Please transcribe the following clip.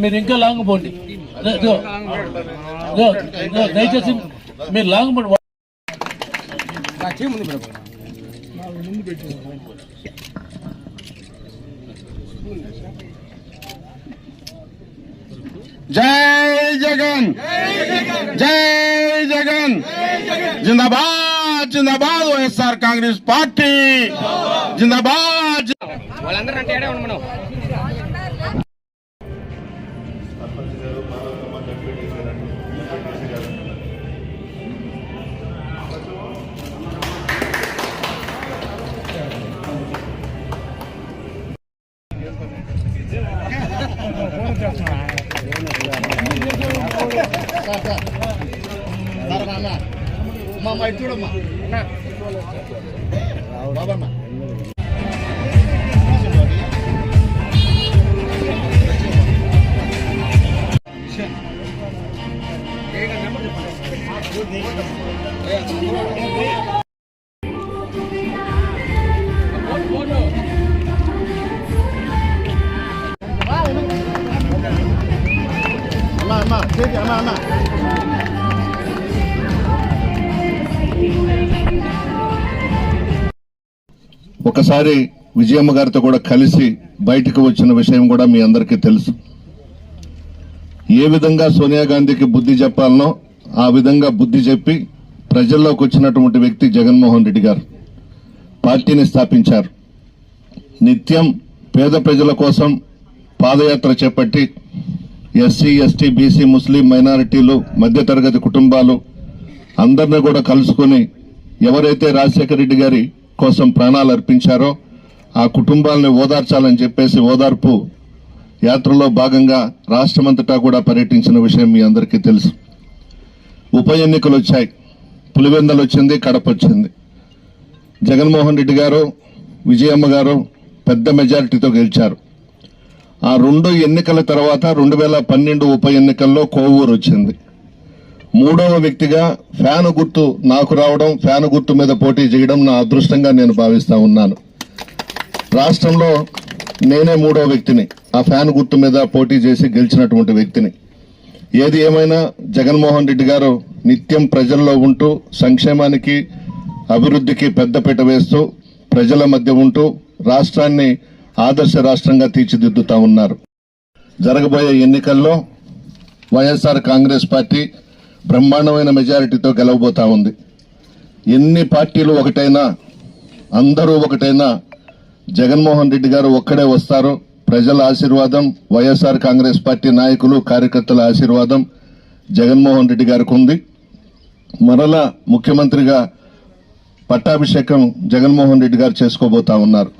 మీరు ఇంకా లాంగ్ పోండి. దయచేసి మీరు లాంగ్ పోండి. ముందు జై జగన్! జై జగన్! జిందాబాద్ జిందాబాద్ వైఎస్ఆర్ కాంగ్రెస్ పార్టీ! జిందాబాద్ వాళ్ళందరూ అంటే ఏడే ఉండు మనం అమ్మా. చేతి అమ్మా అమ్మా ఒకసారి విజయమ్మ గారితో కూడా కలిసి బయటకు వచ్చిన విషయం కూడా మీ అందరికీ తెలుసు. ఏ విధంగా సోనియా గాంధీకి బుద్ధి చెప్పాలనో ఆ విధంగా బుద్ధి చెప్పి ప్రజల్లోకి వచ్చినటువంటి వ్యక్తి జగన్మోహన్ రెడ్డి గారు పార్టీని స్థాపించారు. నిత్యం పేద ప్రజల కోసం పాదయాత్ర చేపట్టి ఎస్సీ ఎస్టీ బీసీ ముస్లిం మైనారిటీలు మధ్యతరగతి కుటుంబాలు అందరిని కూడా కలుసుకుని ఎవరైతే రాజశేఖర రెడ్డి గారి కోసం ప్రాణాలు అర్పించారో ఆ కుటుంబాలని ఓదార్చాలని చెప్పేసి ఓదార్పు యాత్రలో భాగంగా రాష్ట్రమంతటా కూడా పర్యటించిన విషయం మీ అందరికీ తెలుసు. ఉప ఎన్నికలు వచ్చాయి. పులివెందలు వచ్చింది కడప వచ్చింది. జగన్మోహన్ రెడ్డి గారు విజయమ్మ గారు పెద్ద మెజారిటీతో గెలిచారు. ఆ రెండు ఎన్నికల తర్వాత రెండు వేల పన్నెండు ఉప ఎన్నికల్లో కోవూరు వచ్చింది. మూడవ వ్యక్తిగా ఫ్యాను గుర్తు నాకు రావడం ఫ్యాను గుర్తు మీద పోటీ చేయడం నా అదృష్టంగా నేను భావిస్తా ఉన్నాను. రాష్ట్రంలో నేనే మూడో వ్యక్తిని ఆ ఫ్యాన్ గుర్తు మీద పోటీ చేసి గెలిచినటువంటి వ్యక్తిని. ఏది ఏమైనా జగన్మోహన్ రెడ్డి గారు నిత్యం ప్రజల్లో ఉంటూ సంక్షేమానికి అభివృద్ధికి పెద్దపీట వేస్తూ ప్రజల మధ్య ఉంటూ రాష్ట్రాన్ని ఆదర్శ రాష్ట్రంగా తీర్చిదిద్దుతా ఉన్నారు. జరగబోయే ఎన్నికల్లో వైఎస్ఆర్ కాంగ్రెస్ పార్టీ బ్రహ్మాండమైన మెజారిటీతో గెలవబోతా ఉంది. ఎన్ని పార్టీలు ఒకటైనా అందరూ ఒకటైనా జగన్మోహన్ రెడ్డి గారు ఒక్కడే వస్తారు. ప్రజల ఆశీర్వాదం వైఎస్ఆర్ కాంగ్రెస్ పార్టీ నాయకులు కార్యకర్తల ఆశీర్వాదం జగన్మోహన్ రెడ్డి గారికి ఉంది. మరలా ముఖ్యమంత్రిగా పట్టాభిషేకం జగన్మోహన్ రెడ్డి గారు చేసుకోబోతా ఉన్నారు.